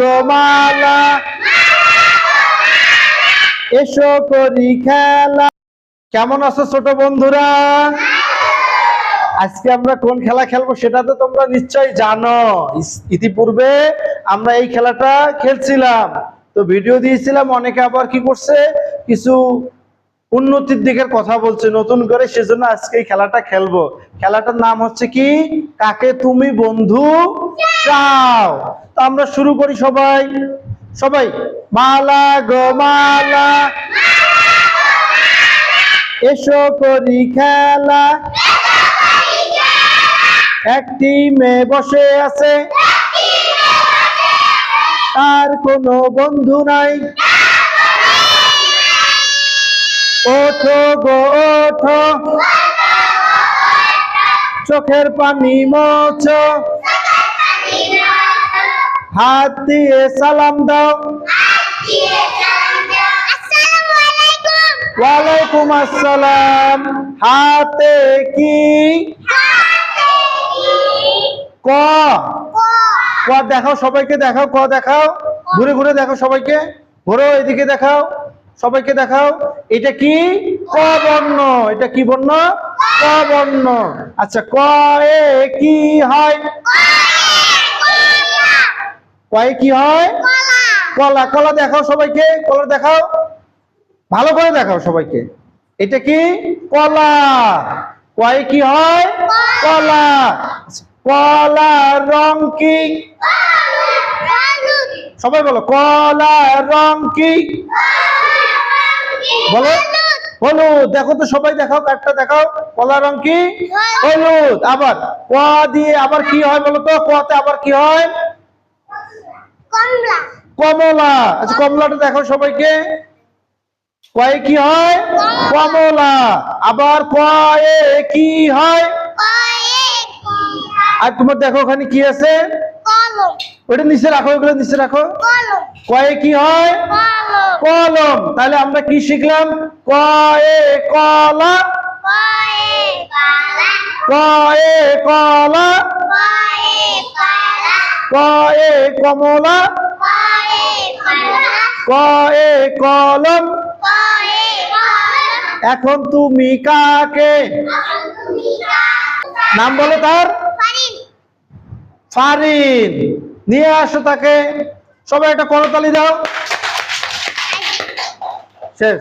গোমালা এসো করি খেলা। কেমন আছো ছোট বন্ধুরা? আজকে আমরা কোন খেলা খেলব সেটা তো তোমরা নিশ্চয়ই জানো। ইতিপূর্বে আমরা এই খেলাটা খেলছিলাম। তো ভিডিও দিয়েছিলাম, অনেকে আবার কি করছে? কিছু উন্নতির দিকের কথা বলছে নতুন করে, সেজন্য আজকে খেলাটা খেলব। খেলাটার নাম হচ্ছে কি? কাকে তুমি বন্ধু চাও? তো আমরা শুরু করি সবাই। সবাই, মালা গো মালা। এসো করি খেলা। একটি মেয়ে বসে আছে। তার কোনো বন্ধু নাই। ওঠো গো, ওঠো। চোখের পানি মোছো। হাত দিয়ে সালাম দাও। ওয়ালাইকুম আসসালাম। হাতে কি? ক। দেখাও সবাইকে, দেখাও, ক দেখাও। ঘুরে ঘুরে দেখো সবাইকে। ঘুরো এদিকে দেখাও। সবাইকে দেখাও। এটা কি? ক বর্ণ। এটা কি বর্ণ? ক বর্ণ। আচ্ছা ক এ কি হয়? কয়ে কি হয়? কলা। কলা দেখাও সবাইকে। কলা দেখাও। ভালো করে দেখাও সবাইকে। এটা কি? কলা। কয়ে কি হয়? কলা। আচ্ছা, কলার রং কি? সবাই বলো কলার রং কি? বলো। হলুদ। দেখো তো সবাই দেখাও কার্ডটা দেখাও। কলা রং কি? হলুদ। আবার ক দিয়ে আবার কি হয় বলো তো? কতে আবার কি হয়? কমলা। আচ্ছা কমলাটা দেখো সবাইকে। কয়ে কি হয়? কমলা। আবার কয়ে কি হয়? আর তোমার দেখো ওখানে কি আছে? ওটা নিচে রাখো ওগুলো নিচে রাখো। কয়ে কি হয়? কলম। তাহলে আমরা কি শিখলাম? কয়ে কলা। কয়ে কলা। কয়ে কমলা। কয়ে কলা। কলম। এখন তুমি কাকে? নাম বলো তার। ফারিন নিয়ে আসো তাকে। সবাই একটা করতালি দাও। শেষ।